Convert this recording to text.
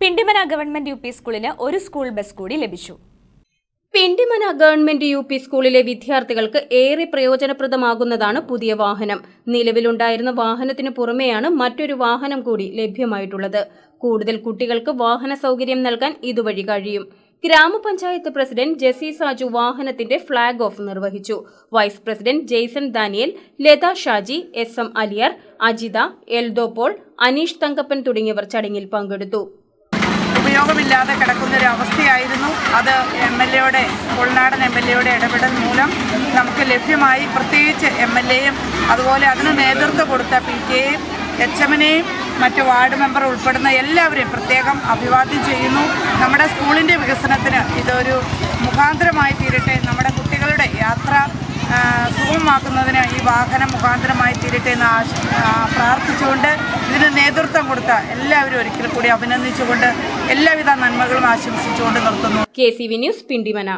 Pindimana government U P സ്കൂളിന് ഒരു school bus കൂടി ലഭിച്ചു. പിണ്ടിമന ഗവൺമെന്റ് യു പി സ്കൂളിലെ വിദ്യാർത്ഥികൾക്ക് ഏറെ പ്രയോജനപ്രദമാകുന്നതാണ് പുതിയ വാഹനം. നിലവിലുണ്ടായിരുന്ന വാഹനത്തിനു പുറമെയാണ് മറ്റൊരു വാഹനം കൂടി ലഭ്യമായിട്ടുള്ളത്. കൂടുതൽ കുട്ടികൾക്ക് വാഹന സൗകര്യം നൽകാൻ ഇതുവഴി കഴിയും. ഗ്രാമപഞ്ചായത്ത് പ്രസിഡന്റ് ജെസി സാജു വാഹനത്തിന്റെ ഫ്ളാഗ് ഓഫ് നിർവഹിച്ചു. Vice president Jaison Daniel Latha Shaji S M Aliyar Ajitha Eldhopaul Aneesh Thankappan തുടങ്ങിയവർ ചടങ്ങിൽ പങ്കെടുത്തു. ഉപയോഗമില്ലാതെ കിടക്കുന്ന ഒരു അവസ്ഥയായിരുന്നു അത് എം എൽ എയുടെ ഉൾനാടൻ എം എൽ എയുടെ ഇടപെടൽ മൂലം നമുക്ക് ലഭ്യമായി. പ്രത്യേകിച്ച് എം എൽ എയും അതുപോലെ അതിന് നേതൃത്വം കൊടുത്ത പി കെയും എച്ച് എമ്മിനെയും മറ്റ് വാർഡ് മെമ്പർ ഉൾപ്പെടുന്ന എല്ലാവരെയും പ്രത്യേകം അഭിവാദ്യം ചെയ്യുന്നു. നമ്മുടെ സ്കൂളിന്റെ വികസനത്തിന് ഇതൊരു മുഖാന്തരമായി തീരട്ടെ. നമ്മുടെ കുട്ടികളുടെ യാത്ര സുഗമമാക്കുന്നതിന് ഈ വാഹനം മുഖാന്തരമായി തീരട്ടെ എന്ന് പ്രാർത്ഥിച്ചുകൊണ്ട് ഇതിന് നേതൃത്വം എല്ലാവരും ഒരിക്കൽ കൂടി അഭിനന്ദിച്ചുകൊണ്ട് എല്ലാവിധ നന്മകളും ആശംസിച്ചുകൊണ്ട് നിർത്തുന്നു. K C V news Pindimana.